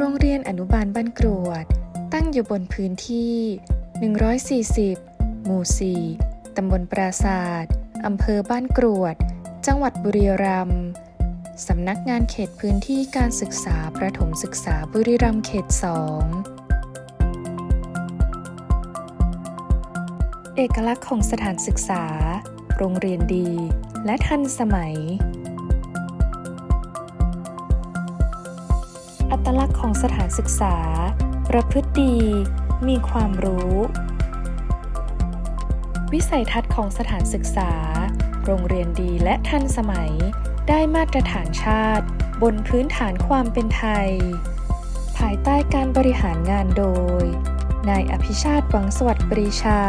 โรงเรียนอนุบาลบ้านกรวด ตั้งอยู่บนพื้นที่ 140 หมู่ 4 ตำบลปราศาสตร์อำเภอบ้านกรวด จังหวัดบุรีรัมย์สำนักงานเขตพื้นที่การศึกษาประถมศึกษาบุรีรัมย์เขต 2 เอกลักษณ์ของสถานศึกษา โรงเรียนดี และทันสมัย อัตลักษณ์ของสถานศึกษา ประพฤติดี มีความรู้ วิสัยทัศน์ของสถานศึกษา โรงเรียนดีและทันสมัย ได้มาตรฐานชาติ บนพื้นฐานความเป็นไทย ภายใต้การบริหารงานโดย นายอภิชาติวังสวัสดิ์ปรีชา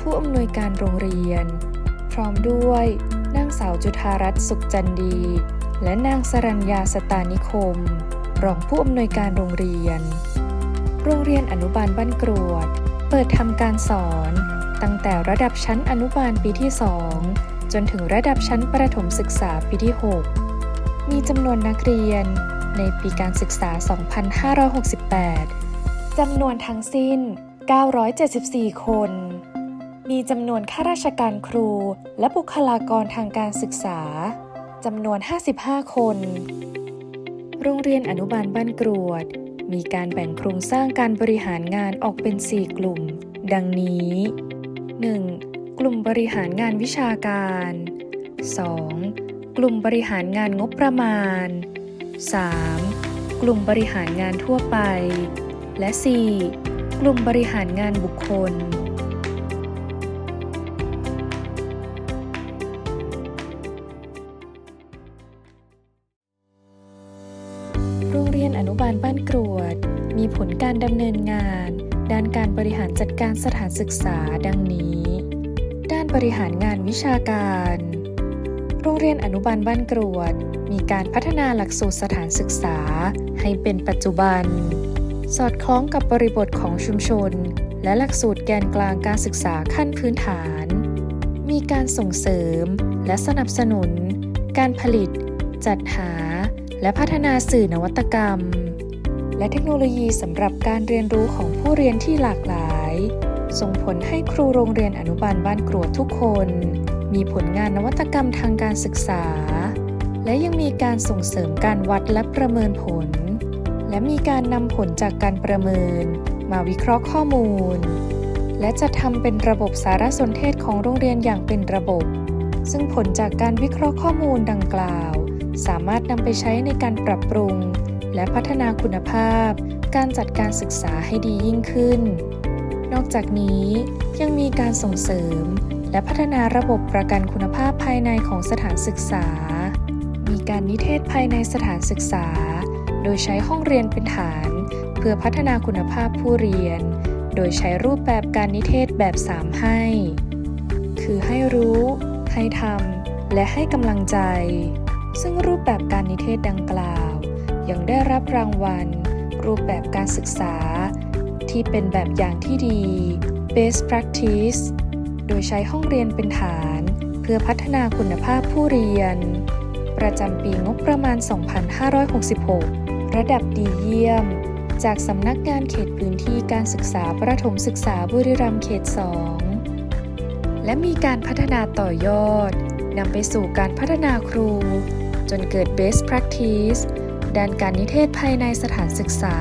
ผู้อำนวยการโรงเรียน พร้อมด้วยนางสาวจุธารัตน์สุขจันดี และนางสรัญญาสตานิคม รองผู้อำนวยการโรงเรียน โรงเรียนอนุบาลบ้านกรวด เปิดทำการสอน ตั้งแต่ระดับชั้นอนุบาลปีที่ 2 จนถึงระดับชั้นประถมศึกษาปีที่ 6 มีจำนวนนักเรียนในปีการศึกษา 2568 จำนวนทั้งสิ้น 974 คน มีจำนวนข้าราชการครูและบุคลากรทางการศึกษาจำนวน 55 คน โรงเรียนอนุบาลบ้านกรวด มีการแบ่งโครงสร้างการบริหารงานออกเป็น 4 กลุ่ม ดังนี้ 1. กลุ่มบริหารงานวิชาการ 2. กลุ่มบริหารงานงบประมาณ 3. กลุ่มบริหารงานทั่วไป และ 4. กลุ่มบริหารงานบุคคล ลการดำเนินงาน ด้านการบริหารจัดการสถานศึกษาดังนี้ ด้านบริหารงานวิชาการ โรงเรียนอนุบาลบ้านกรวด มีการพัฒนาหลักสูตรสถานศึกษา ให้เป็นปัจจุบัน สอดคล้องกับบริบทของชุมชน และหลักสูตรแกนกลางการศึกษาขั้นพื้นฐาน มีการส่งเสริมและสนับสนุน การผลิต จัดหา และพัฒนาสื่อนวัตกรรม และเทคโนโลยีสำหรับการเรียนรู้ของผู้เรียนที่หลากหลาย ส่งผลให้ครูโรงเรียนอนุบาลบ้านกรวดทุกคน มีผลงานนวัตกรรมทางการศึกษา และยังมีการส่งเสริมการวัดและประเมินผล และมีการนำผลจากการประเมิน มาวิเคราะห์ข้อมูล และจะทำเป็นระบบสารสนเทศของโรงเรียนอย่างเป็นระบบ ซึ่งผลจากการวิเคราะห์ข้อมูลดังกล่าว สามารถนำไปใช้ในการปรับปรุง และพัฒนาคุณภาพ การจัดการศึกษาให้ดียิ่งขึ้น นอกจากนี้ยังมีการส่งเสริม และพัฒนาระบบประกันคุณภาพภายในของสถานศึกษา มีการนิเทศภายในสถานศึกษา โดยใช้ห้องเรียนเป็นฐาน เพื่อพัฒนาคุณภาพผู้เรียน โดยใช้รูปแบบการนิเทศแบบ 3 ให้ คือให้รู้ ให้ทำและให้กำลังใจ ซึ่งรูปแบบการนิเทศดังกล่าว ยังได้รับรางวัล รูปแบบการศึกษา ที่เป็นแบบอย่างที่ดี Best Practice โดยใช้ห้องเรียนเป็นฐาน เพื่อพัฒนาคุณภาพผู้เรียน ประจำปีงบประมาณ 2566 ระดับดีเยี่ยม จากสำนักงานเขตพื้นที่การศึกษาประถมศึกษาบุรีรัมย์เขต 2 และมีการพัฒนาต่อยอดนำไปสู่การพัฒนาครู จนเกิด Best Practice ด้านการนิเทศภายในสถานศึกษา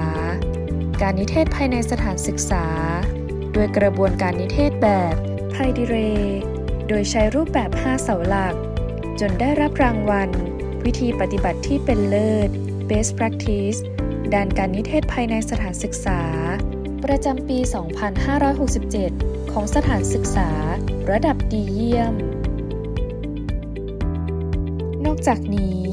การนิเทศภายในสถานศึกษาโดยกระบวนการนิเทศแบบ ไพดิเร โดยใช้รูปแบบ 5 เสาหลัก จนได้รับรางวัล วิธีปฏิบัติที่เป็นเลิศ Best Practice ด้านการนิเทศภายในสถานศึกษา ประจำปี 2567 ของสถานศึกษา ระดับดีเยี่ยม นอกจากนี้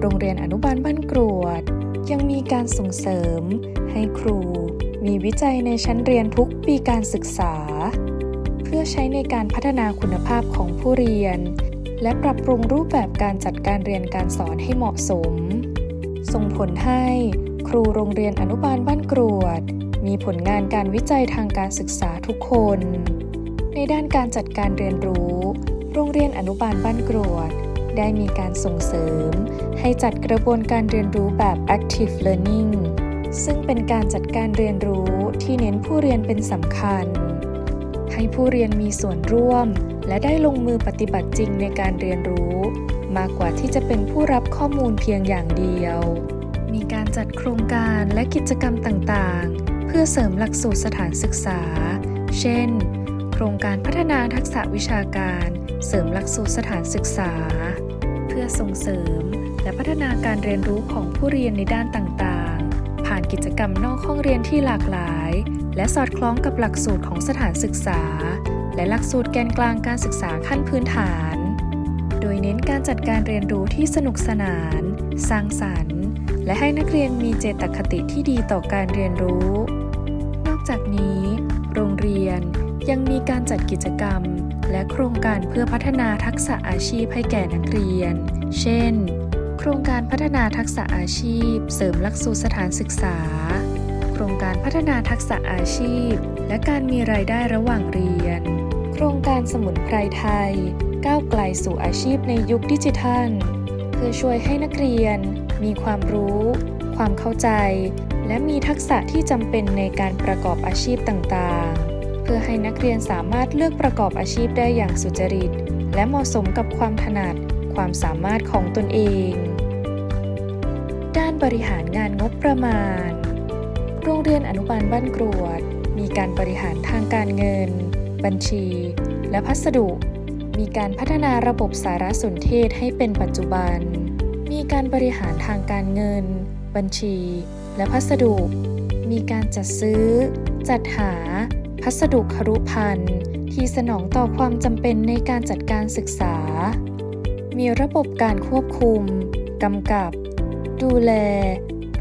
โรงเรียนอนุบาลบ้านกรวด ยังมีการส่งเสริม ให้ครู มีวิจัยในชั้นเรียนทุกปีการศึกษา เพื่อใช้ในการพัฒนาคุณภาพของผู้เรียน และปรับปรุงรูปแบบการจัดการเรียนการสอนให้เหมาะสม ส่งผลให้ ครูโรงเรียนอนุบาลบ้านกรวด มีผลงานการวิจัยทางการศึกษาทุกคน ในด้านการจัดการเรียนรู้ โรงเรียนอนุบาลบ้านกรวด ได้มีการส่งเสริม ให้จัดกระบวนการเรียนรู้แบบ active learning ซึ่งเป็นการจัดการเรียนรู้ที่เน้นผู้เรียนเป็นสำคัญ ให้ผู้เรียนมีส่วนร่วม และได้ลงมือปฏิบัติจริงในการเรียนรู้ มากกว่าที่จะเป็นผู้รับข้อมูลเพียงอย่างเดียว มีการจัดโครงการและกิจกรรมต่างๆ เพื่อเสริมหลักสูตรสถานศึกษา เช่น โครงการพัฒนาทักษะวิชาการ เสริมหลักสูตรสถานศึกษา เพื่อส่งเสริม และพัฒนาการเรียนรู้ของผู้เรียนในด้านต่างๆ ผ่านกิจกรรมนอกห้องเรียนที่หลากหลาย และสอดคล้องกับหลักสูตรของสถานศึกษา และหลักสูตรแกนกลางการศึกษาขั้นพื้นฐาน โดยเน้นการจัดการเรียนรู้ที่สนุกสนาน สร้างสรรค์ และให้นักเรียนมีเจตคติที่ดีต่อการเรียนรู้ นอกจากนี้ โรงเรียนยังมีการจัดกิจกรรม และโครงการเพื่อพัฒนาทักษะอาชีพให้แก่นักเรียน เช่น โครงการพัฒนาทักษะอาชีพ เสริมหลักสูตรสถานศึกษา โครงการพัฒนาทักษะอาชีพ และการมีรายได้ระหว่างเรียน โครงการสมุนไพรไทย ก้าวไกลสู่อาชีพในยุคดิจิทัล เพื่อช่วยให้นักเรียน มีความรู้ ความเข้าใจ และมีทักษะที่จำเป็นในการประกอบอาชีพต่างๆ พื่อให้นักเรียนสามารถเลือกประกอบอาชีพได้อย่างสุจริต และเหมาะสมกับความถนัด ความสามารถของตนเอง ด้านบริหารงานงบประมาณ โรงเรียนอนุบาลบ้านกรวด มีการบริหารทางการเงิน บัญชี และพัสดุ มีการพัฒนาระบบสารสนเทศให้เป็นปัจจุบัน มีการบริหารทางการเงิน บัญชี และพัสดุ มีการจัดซื้อ จัดหา พัสดุครุพันธ์ที่สนองต่อความจำเป็นในการจัดการศึกษา มีระบบการควบคุม กำกับ ดูแล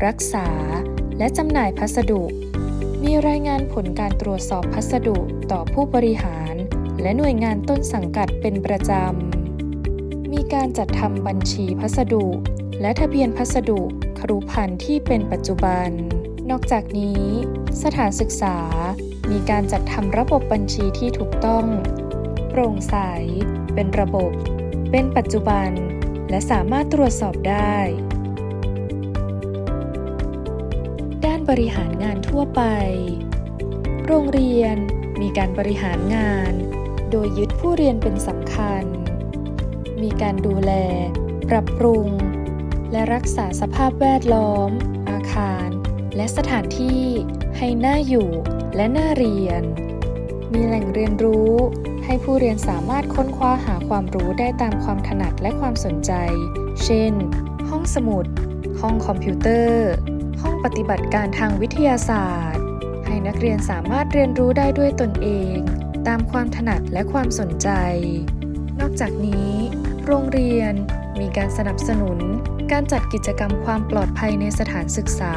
รักษา และจำหน่ายพัสดุ มีรายงานผลการตรวจสอบพัสดุต่อผู้บริหาร และหน่วยงานต้นสังกัดเป็นประจำ มีการจัดทำบัญชีพัสดุ และทะเบียนพัสดุครุพันธ์ที่เป็นปัจจุบัน นอกจากนี้ สถานศึกษา มีการจัดทำระบบบัญชีที่ถูกต้อง โปร่งใส เป็นระบบ เป็นปัจจุบัน และสามารถตรวจสอบได้ ด้านบริหารงานทั่วไป โรงเรียนมีการบริหารงาน โดยยึดผู้เรียนเป็นสำคัญ มีการดูแล ปรับปรุง และรักษาสภาพแวดล้อม และสถานที่ให้น่าอยู่และน่าเรียน มีแหล่งเรียนรู้ ให้ผู้เรียนสามารถค้นคว้าหาความรู้ได้ตามความถนัดและความสนใจ เช่น ห้องสมุด ห้องคอมพิวเตอร์ ห้องปฏิบัติการทางวิทยาศาสตร์ ให้นักเรียนสามารถเรียนรู้ได้ด้วยตนเอง ตามความถนัดและความสนใจ นอกจากนี้ โรงเรียนมีการสนับสนุนการจัดกิจกรรมความปลอดภัยในสถานศึกษา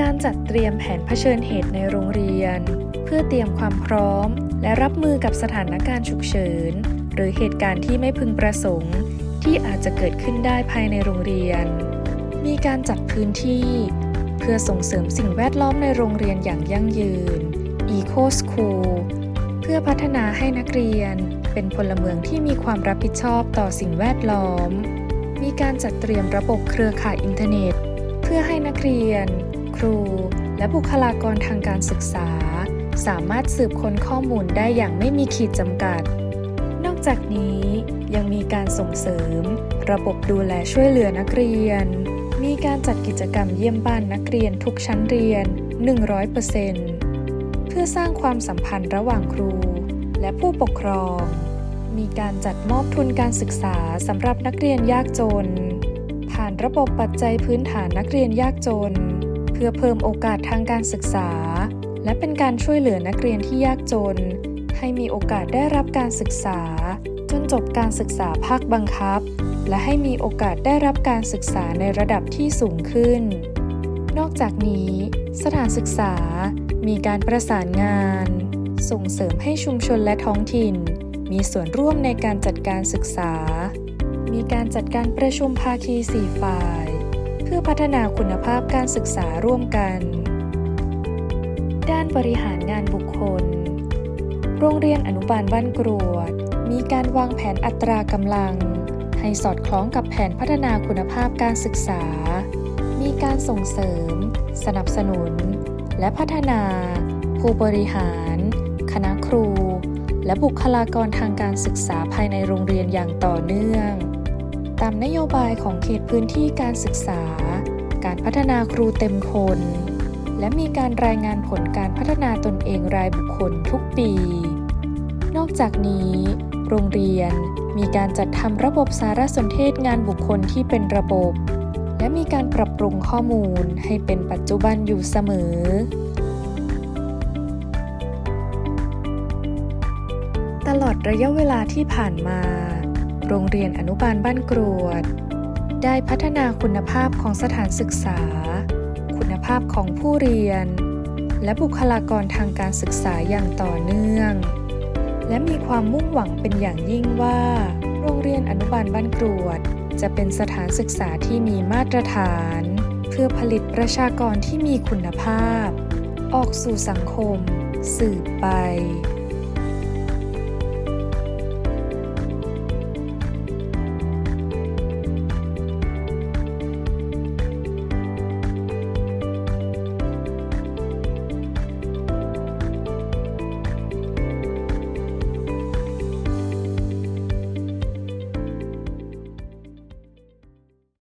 การจัดเตรียมแผนเผชิญเหตุในโรงเรียน เพื่อเตรียมความพร้อม และรับมือกับสถานการณ์ฉุกเฉิน หรือเหตุการณ์ที่ไม่พึงประสงค์ ที่อาจจะเกิดขึ้นได้ภายในโรงเรียน มีการจัดพื้นที่ เพื่อส่งเสริมสิ่งแวดล้อมในโรงเรียนอย่างยั่งยืน Eco School เพื่อพัฒนาให้นักเรียน เป็นพลเมืองที่มีความรับผิดชอบต่อสิ่งแวดล้อม มีการจัดเตรียมระบบเครือข่ายอินเทอร์เน็ต เพื่อให้นักเรียน ครู และบุคลากรทางการศึกษา สามารถสืบค้นข้อมูลได้อย่างไม่มีขีดจำกัด นอกจากนี้ยังมีการส่งเสริม ระบบดูแลช่วยเหลือนักเรียน มีการจัดกิจกรรมเยี่ยมบ้านนักเรียนทุกชั้นเรียน 100%เพื่อสร้างความสัมพันธ์ระหว่างครู และผู้ปกครอง มีการจัดมอบทุนการศึกษาสำหรับนักเรียนยากจน ผ่านระบบปัจจัยพื้นฐานนักเรียนยากจน พื่อเพิ่มโอกาสทางการศึกษา และเป็นการช่วยเหลือนักเรียนที่ยากจน ให้มีโอกาสได้รับการศึกษา จนจบการศึกษาภาคบังคับ และให้มีโอกาสได้รับการศึกษาในระดับที่สูงขึ้น นอกจากนี้ สถานศึกษา มีการประสานงาน ส่งเสริมให้ชุมชนและท้องถิ่น มีส่วนร่วมในการจัดการศึกษา มีการจัดการประชุมภาคีสี่ฝ่าย พื่อพัฒนาคุณภาพการศึกษาร่วมกัน ด้านบริหารงานบุคคล โรงเรียนอนุบาลบ้านกรวด มีการวางแผนอัตรากำลัง ให้สอดคล้องกับแผนพัฒนาคุณภาพการศึกษา มีการส่งเสริม สนับสนุน และพัฒนา ผู้บริหาร คณะครู และบุคลากรทางการศึกษาภายในโรงเรียนอย่างต่อเนื่อง ตามนโยบายของเขตพื้นที่การศึกษา การพัฒนาครูเต็มคน และมีการรายงานผลการพัฒนาตนเองรายบุคคลทุกปี นอกจากนี้ โรงเรียนมีการจัดทำระบบสารสนเทศงานบุคคลที่เป็นระบบ และมีการปรับปรุงข้อมูลให้เป็นปัจจุบันอยู่เสมอตลอดระยะเวลาที่ผ่านมา โรงเรียนอนุบาลบ้านกรวด ได้พัฒนาคุณภาพของสถานศึกษา คุณภาพของผู้เรียน และบุคลากรทางการศึกษาอย่างต่อเนื่อง และมีความมุ่งหวังเป็นอย่างยิ่งว่า โรงเรียนอนุบาลบ้านกรวด จะเป็นสถานศึกษาที่มีมาตรฐาน เพื่อผลิตประชากรที่มีคุณภาพ ออกสู่สังคม สืบไป